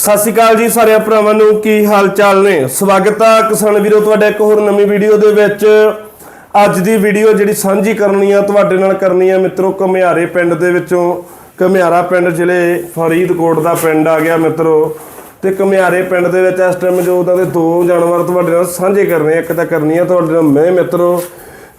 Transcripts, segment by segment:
ਸਤਿ ਸ਼੍ਰੀ ਅਕਾਲ ਜੀ ਸਾਰੇ ਭਰਾਵਾਂ ਨੂੰ, ਕੀ ਹਾਲ ਚਾਲ ਨੇ? ਸਵਾਗਤ ਆ ਕਿਸਾਨ ਵੀਰੋ, ਤੁਹਾਡਾ ਇੱਕ ਹੋਰ ਨਵੀਂ ਵੀਡੀਓ ਦੇ ਵਿੱਚ। ਅੱਜ ਦੀ ਵੀਡੀਓ ਜਿਹੜੀ ਸਾਂਝੀ ਕਰਨੀ ਆ, ਤੁਹਾਡੇ ਨਾਲ ਕਰਨੀ ਆ ਮਿੱਤਰੋ ਕਮਿਆਰੇ ਪਿੰਡ ਦੇ ਵਿੱਚੋਂ। ਕਮਿਆਰਾ ਪਿੰਡ ਜ਼ਿਲ੍ਹੇ ਫਰੀਦਕੋਟ ਦਾ ਪਿੰਡ ਆ ਗਿਆ ਮਿੱਤਰੋ। ਤੇ ਕਮਿਆਰੇ ਪਿੰਡ ਦੇ ਵਿੱਚ ਇਸ ਟਾਈਮ ਜੋ ਉਹਨਾਂ ਦੇ ਦੋ ਜਾਨਵਰ ਤੁਹਾਡੇ ਨਾਲ ਸਾਂਝੇ ਕਰਨੇ ਆ, ਇੱਕ ਤਾਂ ਕਰਨੀ ਆ ਤੁਹਾਡੇ ਨਾਲ ਮੈਂ ਮਿੱਤਰੋ।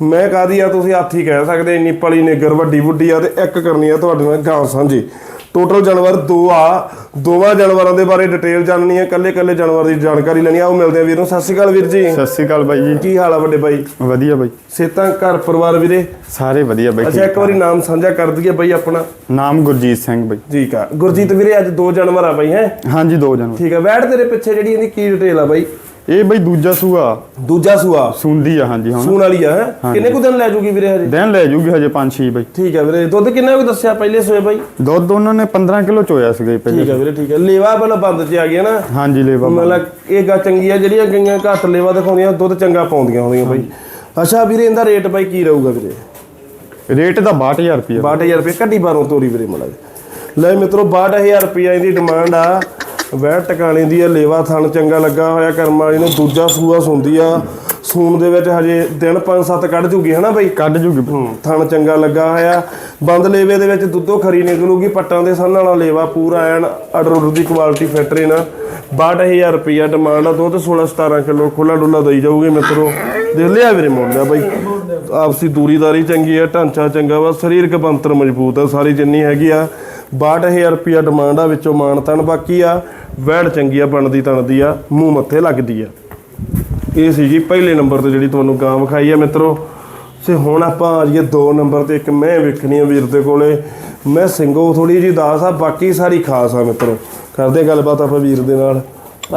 ਮੈਂ ਕਾਦੀ ਆ, ਤੁਸੀਂ ਹਾਥੀ ਕਹਿ ਸਕਦੇ, ਇੰਨੀ ਪਲੀ ਨਿਗਰ ਵੱਡੀ ਬੁੱਢੀ ਆ ਤੇ ਇੱਕ ਕਰਨੀ ਆ ਤੁਹਾਡੇ ਨਾਲ ਗਾਂ ਸਾਂਝੀ। ਟੋਟਲ ਜਾਨਵਰ ਦੋ ਆ। ਦੋਵਾਂ ਜਾਨਵਰਾਂ ਦੇ ਬਾਰੇ ਡਿਟੇਲ ਜਾਣਨੀ ਹੈ। ਕੱਲੇ ਕੱਲੇ ਜਾਨਵਰ ਦੀ ਜਾਣਕਾਰੀ ਲੈਣੀ ਆ। ਉਹ ਮਿਲਦੇ ਆ ਵੀਰ ਨੂੰ। ਸਤਿ ਸ਼੍ਰੀ ਅਕਾਲ ਵੀਰ ਜੀ। ਸਤਿ ਸ੍ਰੀ ਅਕਾਲ ਬਾਈ ਜੀ। ਕੀ ਹਾਲ ਆ ਵੱਡੇ ਬਾਈ? ਵਧੀਆ ਬਾਈ। ਸੇਤਾਂ ਘਰ ਪਰਿਵਾਰ ਵੀਰੇ? ਸਾਰੇ ਵਧੀਆ ਬਾਈ ਅੱਛਾ ਇੱਕ ਵਾਰੀ ਨਾਮ ਸਾਂਝਾ ਕਰ ਦਈਏ ਬਾਈ ਆਪਣਾ। ਨਾਮ ਗੁਰਜੀਤ ਸਿੰਘ ਬਾਈ। ਠੀਕ ਆ। ਗੁਰਜੀਤ ਵੀਰੇ ਅੱਜ ਦੋ ਜਾਨਵਰ ਆ ਬਾਈ ਹੈ? ਹਾਂਜੀ ਦੋ ਜਾਨਵਰ। ਠੀਕ ਆ। ਵੈੜ ਤੇਰੇ ਪਿੱਛੇ ਜਿਹੜੀ ਇਹਦੀ ਕੀ ਡਿਟੇਲ ਆ ਬਾਈ? ਇਹ ਬਾਈ ਦੂਜਾ ਸੂਆ। ਦੂਜਾ ਸੂਆ। ਸੁੰਦੀ ਆ ਹਾਂਜੀ ਹੁਣ। ਸੂਣ ਵਾਲੀ ਆ ਹੈਂ? ਕਿੰਨੇ ਕੁ ਦਿਨ ਲੈ ਜੂਗੀ ਵੀਰੇ ਹਜੇ? ਦਿਨ ਲੈ ਜੂਗੀ ਹਜੇ 5-6 ਬਾਈ। ਠੀਕ ਆ ਵੀਰੇ ਦੁੱਧ ਕਿੰਨਾ ਕੁ ਦੱਸਿਆ ਪਹਿਲੇ ਸੋਏ ਬਾਈ? ਦੁੱਧ ਉਹਨਾਂ ਨੇ 15 ਕਿਲੋ ਚੋਇਆ ਸੀਗਾ ਪਹਿਲੇ ਠੀਕ ਆ ਵੀਰੇ ਠੀਕ ਆ। ਲੇਵਾ ਪਹਿਲਾਂ ਬੰਦ ਚ ਆ ਗਿਆ ਨਾ। ਹਾਂਜੀ ਲੈ ਬਾਬਾ ਮਤਲਬ ਇਹ ਗਾ ਚੰਗੀ ਆ ਜਿਹੜੀਆਂ ਗਈਆਂ ਘੱਟ ਲੇਵਾ ਦਿਖਾਉਂਦੀਆਂ ਦੁੱਧ ਚੰਗਾ ਪਾਉਂਦੀਆਂ ਹੁੰਦੀਆਂ ਬਾਈ। ਅੱਛਾ ਵੀਰੇ ਇਹਦਾ ਰੇਟ ਬਾਈ ਕੀ ਰਹੂਗਾ ਵੀਰੇ? ਰੇਟ ਦਾ 62000 ਰੁਪਏ 62000 ਰੁਪਏ ਕੱਢੀ ਬਾਰੋਂ ਤੋਰੀ ਵੀਰੇ ਮਲਾ ਲੈ ਮਿੱਤਰੋ 62000 ਰੁਪਏ ਇਹਦੀ ਡਿਮਾਂਡ ਆ। ਵਹਿ ਟਿਕਾਣੇ ਦੀ ਆ ਲੇਵਾ ਥਣ ਚੰਗਾ ਲੱਗਾ ਹੋਇਆ ਕਰਮ ਵਾਲੀ ਨੂੰ ਦੂਜਾ ਸੂਆ ਸੁੰਦੀ ਆ। ਸੂਣ ਦੇ ਵਿੱਚ ਹਜੇ ਦਿਨ 5-7 ਕੱਢ ਜੂਗੀ ਹਨਾ ਬਾਈ? ਕੱਢ ਜੂਗੀ। ਥਣ ਚੰਗਾ ਲੱਗਾ ਹੋਇਆ। ਬੰਦ ਲੇਵੇ ਦੇ ਵਿੱਚ ਦੁੱਧੋ ਖਰੀ ਨਿਕਲੂਗੀ ਪੱਟਾਂ ਦੇ ਸੰਨ ਵਾਲਾ ਲੇਵਾ ਪੂਰਾ ਐਨ ਅਡਰ ਉਡਰ ਦੀ ਕੁਆਲਿਟੀ ਫੈਕਟਰੀ ਨਾ। 62000 ਰੁਪਿਆ ਡਿਮਾਂਡ ਆ ਦੁੱਧ 16 17 ਕਿਲੋ ਖੁੱਲਾ ਡੁੱਲਾ ਦਈ ਜਾਊਗੀ ਮਿੱਤਰੋ। ਦੇਖ ਲਿਆ ਵੀਰੇ ਮੋੜ ਲਿਆ ਬਾਈ। ਆਪਸੀ ਦੂਰੀਦਾਰੀ ਚੰਗੀ ਆ ਢਾਂਚਾ ਚੰਗਾ ਵਾ ਸਰੀਰਕ ਬੰਤਰ ਮਜ਼ਬੂਤ ਆ ਸਾਰੀ ਜਿੰਨੀ ਹੈਗੀ ਆ। 62000 ਰੁਪਿਆ ਡਿਮਾਂਡ ਆ, ਵਿੱਚੋਂ ਮਾਨ ਤਨ ਬਾਕੀ ਆ, ਵੈੜ ਚੰਗੀ ਆ, ਬਣਦੀ ਤਣਦੀ ਆ, ਮੂੰਹ ਮੱਥੇ ਲੱਗਦੀ ਆ। ਇਹ ਸੀ ਜੀ ਪਹਿਲੇ ਨੰਬਰ ਤੇ ਜਿਹੜੀ ਤੁਹਾਨੂੰ ਗਾਂ ਵਿਖਾਈ ਆ ਮਿੱਤਰੋ। ਤੇ ਹੁਣ ਆਪਾਂ ਆ ਜਾਈਏ ਦੋ ਨੰਬਰ ਤੇ, ਇੱਕ ਮੈਂ ਵੇਖਣੀ ਆ ਵੀਰ ਦੇ ਕੋਲੇ। ਮੈਂ ਸਿੰਘੋ ਥੋੜੀ ਜੀ ਦਾਸ ਆ, ਬਾਕੀ ਸਾਰੀ ਖਾਸ ਆ ਮਿੱਤਰੋ। ਕਰਦੇ ਗੱਲਬਾਤ ਆਪਾਂ ਵੀਰ ਦੇ ਨਾਲ।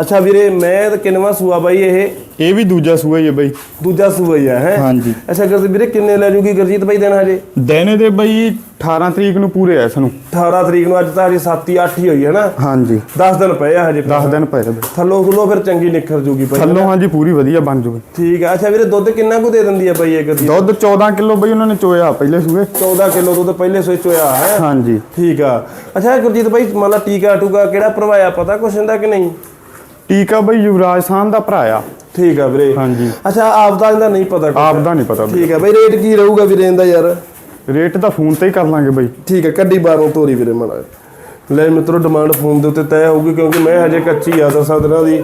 ਅੱਛਾ ਵੀਰੇ ਮੈਂ ਤੇ ਕਿੰਨਵਾ ਸੂਆ ਬਾਈ ਇਹ? ਇਹ ਵੀ ਦੂਜਾ ਸੂਆ ਹੀ ਹੈ ਬਾਈ। ਦੂਜਾ ਸੂਆ ਹੀ ਆ ਹੈ? ਹਾਂਜੀ। ਅੱਛਾ ਗੁਰਜੀਤ ਵੀਰੇ ਕਿੰਨੇ ਲੈ ਜੂਗੀ ਗੁਰਜੀਤ ਬਾਈ ਦਿਨ ਹਜੇ? ਦਿਨ ਦੇ ਬਾਈ 18 ਤਰੀਕ ਨੂੰ ਪੂਰੇ ਆ ਸਾਨੂੰ 18 ਤਰੀਕ ਨੂੰ ਅੱਜ ਤਾਂ ਹਜੇ 7 ਹੀ 8 ਹੀ ਹੋਈ ਹੈ ਨਾ? ਹਾਂਜੀ। 10 ਦਿਨ ਪਏ ਆ ਹਜੇ 10 ਦਿਨ ਪਏ ਬਾਈ। ਥੱਲੋਂ ਥੱਲੋਂ ਫਿਰ ਚੰਗੀ ਨਿਖਰ ਜੂਗੀ ਬਾਈ ਥੱਲੋਂ ਹਾਂਜੀ ਪੂਰੀ ਵਧੀਆ ਬਣ ਜੂਗੀ। ਠੀਕ ਆ। ਅੱਛਾ ਵੀਰੇ ਦੁੱਧ ਕਿੰਨਾ ਕੁ ਦੇ ਦਿੰਦੀ ਆ ਬਾਈ ਇਹ ਗੁਰਜੀਤ? ਦੁੱਧ 14 ਕਿਲੋ ਬਾਈ ਉਹਨਾਂ ਨੇ ਚੋਇਆ ਪਹਿਲੇ ਸੂਏ। 14 ਕਿਲੋ ਦੁੱਧ ਪਹਿਲੇ ਸੋਈ ਚੋਇਆ ਹੈ? ਹਾਂਜੀ। ਠੀਕ ਆ। ਅੱਛਾ ਗੁਰਜੀਤ ਬਾਈ ਮੰਨ ਲਾ ਟੀਕਾ ਟੂਕਾ ਕਿਹੜਾ ਭਰਵਾਇਆ? ਪਤਾ ਕੁਛ ਹੁੰਦਾ ਕਿ ਨਹੀਂ? ਟੀਕਾ ਬਾਈ ਯੁਵਰਾਜ ਖਾਨ ਦਾ ਭਰਾ ਆ। ਠੀਕ ਆ ਵੀਰੇ। ਹਾਂਜੀ। ਅੱਛਾ ਆਪ ਦਾ ਇਹਦਾ ਨਹੀਂ ਪਤਾ। ਆਪ ਦਾ ਨਹੀਂ ਪਤਾ ਠੀਕ ਆ ਬਾਈ ਰੇਟ ਕੀ ਰਹੂਗਾ ਵੀਰੇ ਇਹਦਾ ਯਾਰ? ਰੇਟ ਤਾਂ ਫੋਨ ਤੇ ਹੀ ਕਰ ਲਾਂਗੇ ਬਾਈ। ਠੀਕ ਆ ਕੱਢੀ ਬਾਹਰੋਂ ਤੋਰੀ ਵੀਰੇ ਮੜਾ ਲੈ ਮਿੱਤਰੋ ਡਿਮਾਂਡ ਫੋਨ ਦੇ ਉੱਤੇ ਤੈਅ ਹੋਊਗੀ ਕਿਉਂਕਿ ਮੈਂ ਹਜੇ ਕੱਚੀ ਆ ਦਸਾਂ ਦਿਨਾਂ ਦੀ।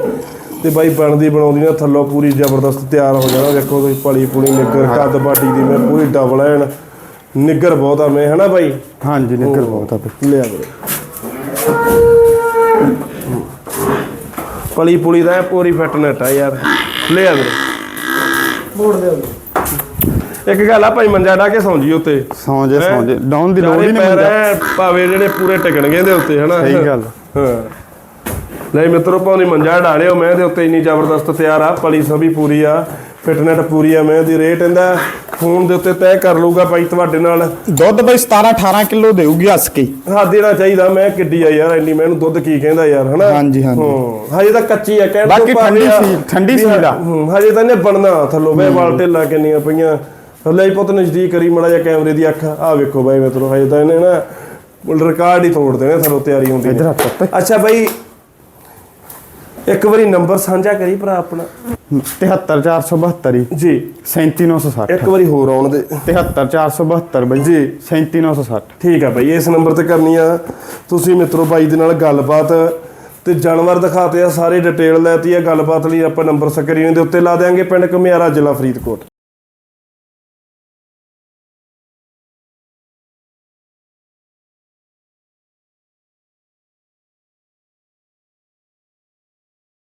ਤੇ ਬਾਈ ਬਣਦੀ ਬਣਾਉਂਦੀ ਨਾ ਥੱਲੋਂ ਪੂਰੀ ਜ਼ਬਰਦਸਤ ਤਿਆਰ ਹੋ ਜਾਣਾ। ਦੇਖੋ ਤੁਸੀਂ ਪਲੀ ਪੁਲੀ ਨਿੱਗਰ ਕੱਦ ਬਾਡੀ ਦੀ ਮੈਂ ਪੂਰੀ ਡਬਲ ਐਨ ਨਿੱਗਰ ਬਹੁਤ ਆ ਮੈਂ ਹਨਾ ਬਾਈ? ਹਾਂਜੀ ਨਿਕਲ ਬਹੁਤ ਆ ਲਿਆ ਵੀਰੇ। ਪਲੀ ਪੁਲੀ ਦਾ ਪੂਰੀ ਫਿਟਨੈਟ ਆ ਯਾਰ। ਲਿਆ ਵੀਰੇ। ਮੋੜ ਦੇ ਇੱਕ ਗੱਲ ਆ ਭਾਈ ਮੰਜਾ ਡਾ ਕੇ ਸੌਂ ਜੀ ਉੱਤੇ। ਸੌਂ ਜੇ ਸੌਂ ਜੇ ਡਾਊਨ ਦੀ ਲੋੜ ਹੀ ਨਹੀਂ ਐਂ ਭਾਵੇਂ ਜਿਹੜੇ ਪੂਰੇ ਟਿਕਣਗੇ ਇਹਦੇ ਉੱਤੇ ਹਨਾ? ਸਹੀ ਗੱਲ। ਹਾਂ। ਲੈ ਮਿੱਤਰੋ ਪਾਉਣੀ ਮੰਜਾ ਢਾਲਿਓ ਮੈਂ ਦੇ ਉੱਤੇ ਇੰਨੀ ਜ਼ਬਰਦਸਤ ਤਿਆਰ ਆ। ਪਲੀ ਸਭੀ ਪੂਰੀ ਆ। ਫਿਟਨੈਟ ਪੂਰੀ ਆ ਮੈਂ ਦੀ ਰੇਟ ਇਹਦਾ ਫੋਨ ਦੇ ਉੱਤੇ ਤੈਅ ਕਰ ਲਊਗਾ ਭਾਈ ਤੁਹਾਡੇ ਨਾਲ। ਦੁੱਧ ਬਈ 17 18 ਕਿਲੋ ਦੇਊਗੀ ਹੱਸ ਕੇ। ਹਾਂ ਦੇਣਾ ਚਾਹੀਦਾ। ਮੈਂ ਕਿੱਡੀ ਆ ਯਾਰ ਇੰਨੀ ਮੈਨੂੰ ਦੁੱਧ ਕੀ ਕਹਿੰਦਾ ਯਾਰ ਹਨਾ? ਹਾਂਜੀ, ਹਾਂਜੀ। ਹਾਂ ਹਜੇ ਤਾਂ ਕੱਚੀ ਆ ਕਹਿਣ ਬਾਕੀ ਠੰਡੀ ਸੀ- ਠੰਡੀ ਸੀ ਦਾ। ਹਜੇ ਤਾਂ ਇਹਨੇ ਬਣਨਾ ਥੱਲੋਂ। ਵੇ ਵਾਲ ਢੇਲਾ ਕਿੰਨੀਆਂ ਪਈਆਂ। ਲੈ ਪੁੱਤ ਨਜ਼ਦੀਕ ਕਰੀ ਮੜਾ ਜਿਹਾ ਕੈਮਰੇ ਦੀ ਅੱਖ। ਆ ਵੇਖੋ ਬਾਈ ਮਿੱਤਰੋ ਹਜੇ ਤਾਂ ਇਹਨੇ ਨਾ ਰਿਕਾਰਡ ਹੀ ਤੋੜ ਦੇਣੇ ਥੱਲੋਂ ਤਿਆਰੀ ਹੁੰਦੀ ਹੈ। ਅੱਛਾ ਬਾਈ ਇੱਕ ਵਾਰੀ ਨੰਬਰ ਸਾਂਝਾ ਕਰੀ ਭਰਾ ਆਪਣਾ। 73472 ਹੀ ਜੀ। 37960 ਇੱਕ ਵਾਰੀ ਹੋਰ ਆਉਣ ਦੇ। 73472 ਬਈ। ਜੀ। 37960 ਠੀਕ ਆ ਬਾਈ ਇਸ ਨੰਬਰ ਤੇ ਕਰਨੀ ਆ। ਤੁਸੀਂ ਮਿੱਤਰੋ ਬਾਈ ਦੇ ਨਾਲ ਗੱਲਬਾਤ ਤੇ ਜਾਨਵਰ ਦਿਖਾਤੇ ਆ ਸਾਰੇ ਡਿਟੇਲ ਲੈਤੀ ਆ। ਗੱਲਬਾਤ ਲਈ ਆਪਾਂ ਨੰਬਰ ਸਕਰੀਨ ਦੇ ਉੱਤੇ ਲਾ ਦੇਾਂਗੇ ਪਿੰਡ ਘੁਮਿਆਰਾ ਜ਼ਿਲ੍ਹਾ ਫਰੀਦਕੋਟ।